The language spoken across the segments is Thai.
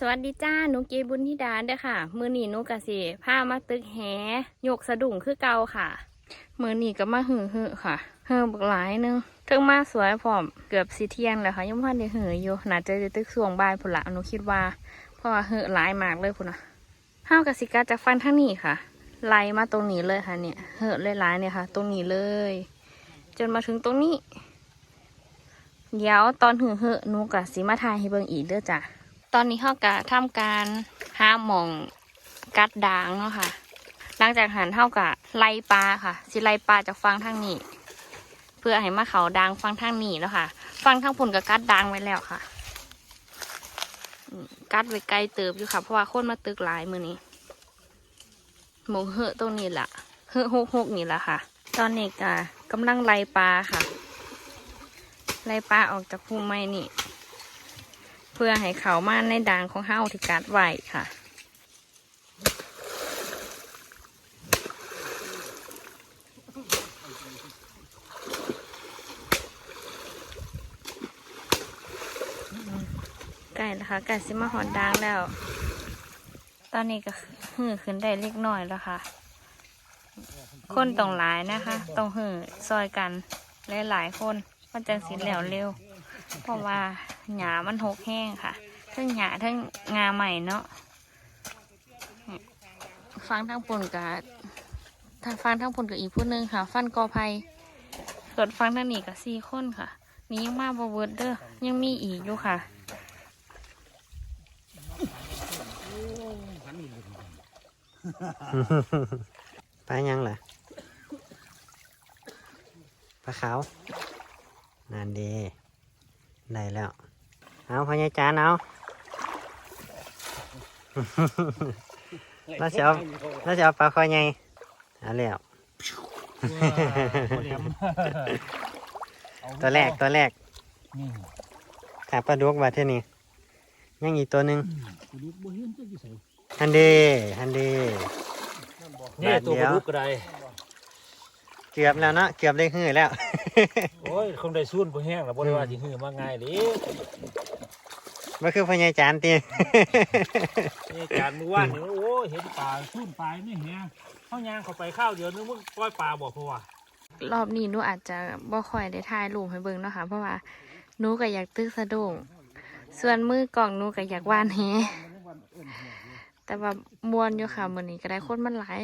สวัสดีจ้าหนูเกบุญธิดาเด้อค่ะ มือหนีหนูกะสิพามาตึกแหยกสะดุ้งคือเก่าค่ะ มือหนีก็มาหือหือค่ะเฮือบักหลายนึงถึงมาสวยพร้อมเกือบสีเที่ยงแล้วค่ะยังพันได้หืออยู่น่าจะได้ตึกสวงบายพุ่นละหนูคิดว่า เพราะว่าหือหลายมากเลยพุ่นนะห้าวกะสิกาจากฟันทั้งนี้ค่ะไล่มาตรงนี้เลยค่ะเนี่ยเหอหลายๆเนี่ยค่ะ ตรงนี้เลย จนมาถึงตรงนี้ เดี๋ยวตอนหือหือหนูกะสิมาทายให้เบิ่งอีกเด้อจ้ะ ตอนนี้เขากะทำการห้าหมองกัดด่างเนาะค่ะ หลังจากหันเท่ากับไล่ปลาค่ะ สิไล่ปลาจากฟังทางนี้ เพื่อให้มาเขาด่างฟังทางนี้แล้วค่ะ ฟังทางผลกับกัดด่างไว้แล้วค่ะกัดไว้ไกลเติบอยู่ค่ะ เพราะว่าคนมาตึกหลายมือนี้หมองเหอะตรงนี้แหละเหอะหกหกนี่แหละค่ะ ตอนนี้ก็กำลังไล่ปลาค่ะ ไล่ปลาออกจากภูมิไม้นี่ เพื่อให้เขามาในด่างของเฮาที่กัดไว้ค่ะไก่นะคะไก่ซิมาหอนด่างแล้ว ตอนนี้ก็หือขึ้นได้เล็กน้อยแล้วค่ะ คนต้องหลายนะคะต้องหือซอยกันหลายๆคนมันจังสิแล้วเร็วเพราะว่า หญ้ามันหกแห้งค่ะทั้งหญ้าทั้งงาใหม่เนาะฟังทั้งปนกับทางฟังทั้งปนกับอีกผู้หนึงค่ะ ฟันกอไผ่ส่วนฟังทั้งนี้กับสี่คนค่ะ นี่ยังมาบเวิร์ดเด้อยังมีอีกอยู่ค่ะปลายังล่ะปลาขาวนั่นดี ได้แล้ว เอาพญาจานเอาแล้วจะเอาแล้วจะเอาปลาคอยไงเอาแล้วตัวแรกตัวแรกนี่ขาปลาดุกบาเท่านี้ยังอีกตัวหนึ่งกระดูกบ่เห็นจักอยู่ไสฮันดีฮันดีนี่ตัวกระดูกกระไดเกือบแล้วเนาะเกือบได้หื้อแล้วโอ้ยคงได้ซูนบ่แห้งแล้วบ่ได้ว่าสิหื้อมาง่ายเดิ มันคือพญาจานตีนี่การเมื่อวานนี่โอ้ยเห็นปลาซูนปลาไม่แห้งเฮาย่างเข้าไปข้าวเดียวนึงมึงปล่อยปลาบ่เพราะว่ารอบนี้หนูอาจจะบ่ค่อยได้ถ่ายรูปให้เบิ่งเนาะค่ะ เพราะว่าหนูก็อยากตึกสะดุ้งส่วนมือกล่องหนูก็อยากว่านแฮแต่ว่ามวนอยู่ค่ะมื้อนี้ก็ได้คนมันหลาย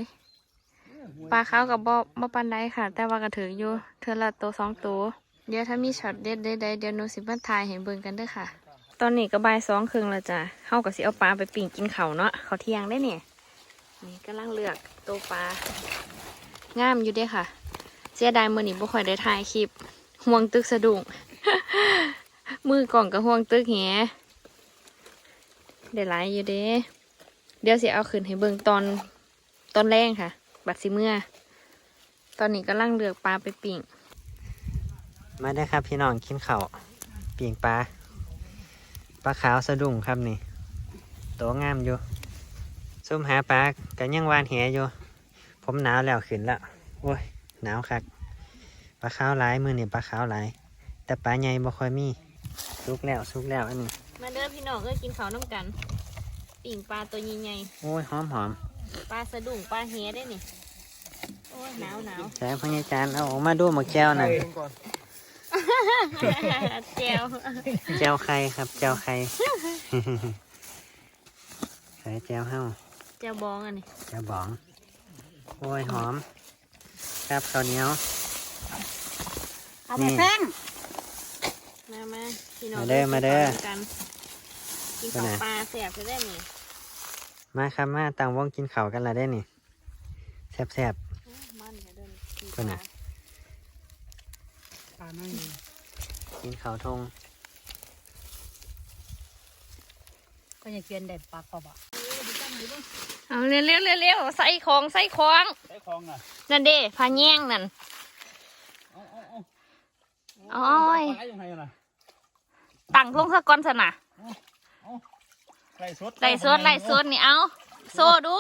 ปลาขาวกับบ่บ่ปานใดค่ะ แต่ว่าก็ถืออยู่เทื่อละตัวสองตัวเดี๋ยวถ้ามีช็อตเด็ดใดๆเดี๋ยวหนูสิมาถ่ายให้เบิ่งกันเด้อค่ะ ตอนนี้ก็บ่ายสองครึ่งแล้วจ้ะเฮาก็สิเอาปลาไปปิ่งกินเขาเนาะเขาเที่ยงได้เนี่ยนี่กำลังเลือกตัวปลางามอยู่เด้ค่ะ เสียดายมือนี้บ่ค่อยได้ถ่ายคลิปห่วงตึกสะดุ้งมือกล่องกับห่วงตึกแหได้หลายอยู่เด้เดี๋ยวสิเอาขึ้นให้เบิ่งตอนตอนแรงค่ะ บัดสิเมื่อ ตอนนี้กำลังเลือกปลาไปปิ่งมาได้ครับพี่น้องกินเข้าวปีงปลา ปลาขาวสะดุ้งครับนี่ ตัวงามอยู่ซุ่มหาปลากันยังวานแหอยู่ ผมหนาวแล้วขึ้นแล้วโอ้ยหนาวคักปลาขาวหลายมือนี่ปลาขาวหลาย แต่ปลาใหญ่บ่ค่อยมีสุกแล้วสุกแล้วอันนี้ มาเด้อพี่น้องเอ้ยกินข้าวน้ำกันปิ่งปลาตัวใหญ่โอ้ยหอมหอมๆปลาสะดุ้งปลาแหได้นี่โอ้ยหนาวหนาวใส่พญาจารย์เอาออกมาดูหมกแก้วหน่อย แจวแก้วไข่ครับแก้วไข่ใส่แก้วเฮ้าแจวบองอันนี้แก้วบองโอ้ยหอม ครับข้าวเหนียว เอาไปแป้งมามาพี่น้องมาเด้อมาเด้อกินข้าวน้ำกันกินข้าวปลาแสบจะได้นี่มาครับมาต่างวงกินข้าวกันละได้นี่แซ่บแซ่บมันจะเดินกินคนน่ะปลาไม่มีๆ กินข้าวทงก็อย่าเกียนเด็ดปลากรอบอะเอาเร็วเร็วเร็วเร็วใส่ของใส่ของใช้ของอะนั่นเด้พาแย่งนั่นเอาเอาเอาโอ้ยปลายังไงน่ะตั้งทงสะก้อนสนะไล่สดไล่สดไล่สดนี่เอาโซ่ดู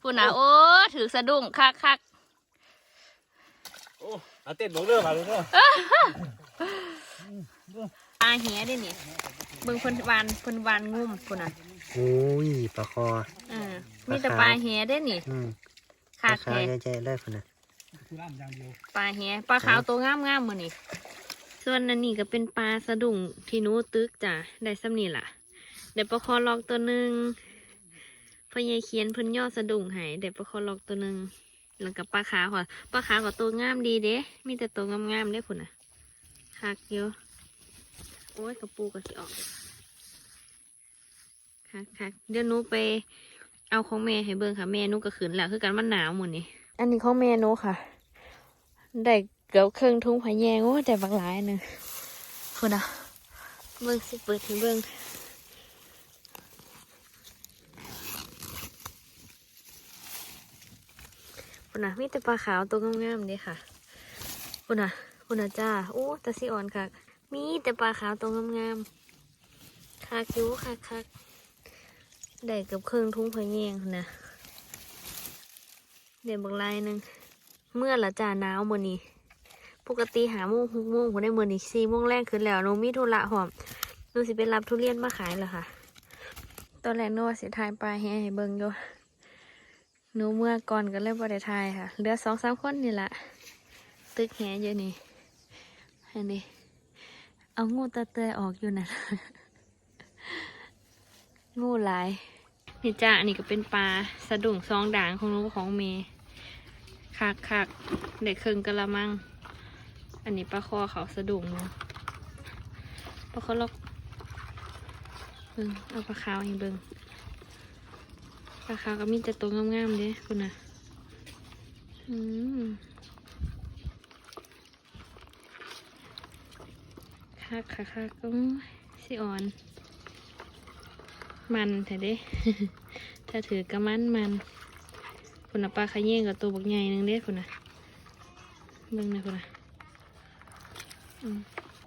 พูดนะโอ้ถือสะดุ้งคักคักโอ้เอาเต้นบอกเด้อมาเลยเด้อ ปลาเหียได้นี่เบิ่งเพิ่นวานเพิ่นวานงุ่มพูดนะโอ้ยปลาคออ่ามีแต่ปลาแหได้นี่อืมปขาลาดขาวแหใหญ่ๆเลยคนน่ะคือร่างอย่างเดียวปลาแหปลาขาวตัวงามงามๆมือนี่ส่วนอันนี้ก็เป็นปลาสะดุ้งที่หนูตึกจ้ะได้ซ้ำนี่ล่ะเดี๋ยวปลาคอลอกตัวหนึ่งพ่อใหญ่เขียนเพิ่นย่อสะดุ้งให้เดี๋ยวปลาคอลอกตัวหนึ่งแล้วก็ปลาขาวค่ะปลาขาวกับตัวงามดีเด้มีแต่ตัวงามๆเด้คุณน่ะคักเย อะโอ้ยกระปูกระสิออกคักคักๆเดี๋ยวหนูไป เอาของแม่ให้เบิ่งค่ะ แม่หนูก็ขืนแล้วคือกันมันหนาวหมดนี่อันนี้ของแม่หนูค่ะ ได้เกือบครึ่งทุ่งผาแยงโอ้ยแต่บางหลายหนึงคุณอะเบิ่งสิเปิดให้เบิ่งคุณอะมีแต่ปลาขาวตัวงามๆเด้ค่ะคุณอะคุณอะจ้าโอ้ตาสิอ่อนค่ะ มีแต่ปลาขาวตัวงามๆคักอยู่คักคักได้กือบครึ่องทุ่งผาแยงนะเดี๋ยวบางลายหนึ่งเมื่อละจ้าหนาวมื้อนี้ ปกติหาโมงหกโมงผมได้มื้อนี้สี่โมงแรกขึ้นแล้วหนูมีธุระหอมหนูสิไปรับทุเรียนมาขายแล้วค่ะ ตอนแรกนูว่าสิถ่ายปลาแฮให้เบิ่งอยู่หนูเมื่อก่อนก็เลยบ่ได้ถ่ายค่ะ เหลือสองสามคนนี่แหละตึกแฮอยู่นี่อันนี้ เอางูตะเตยออกอยู่นั่นงูหลายนี่จ้าอันนี้ก็เป็นปลาสะดุ้งซองด่างของหนูกของเมย์คักคักเด็กเครึ่งกะละมัง อันนี้ปลาคอเขาสะดุ้งเนาะปลาคอลอกเบิงเอาปลาขาวให้เบิงปลาขาวก็มีแต่ตัวงามๆเด้คุณน่ะอืม คักคักคักก็สิอ่อน มันแต่เด้ ถ้าถือกระมันมันคุณน่ะปลาขย่งกับตัวบักใหญ่หนึงเด้คุณน่ะเบิ่งนะคุณน่ะ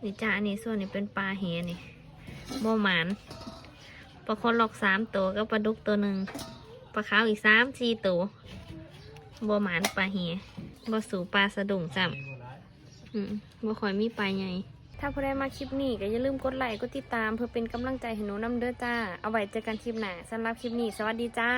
นี่จ้าอันนี้ส่วนนี้เป็นปลาเหียนี่บ่หมานปลาคนหลอกสามตัวกับปลาดุกตัวหนึ่งปลาขาวอีกสามสี่ตัวบ่หมานปลาเหียบ่สูปลาสะดุ้งซ้ำบ่คอยมีปลาใหญ่ ถ้าผู้ใดมาคลิปนี้ก็อย่าลืมกดไลค์กดติดตามเพื่อเป็นกำลังใจให้หนูนำเด้อจ้า เอาไว้เจอกันคลิปหน้าสำหรับคลิปนี้ สวัสดีจ้า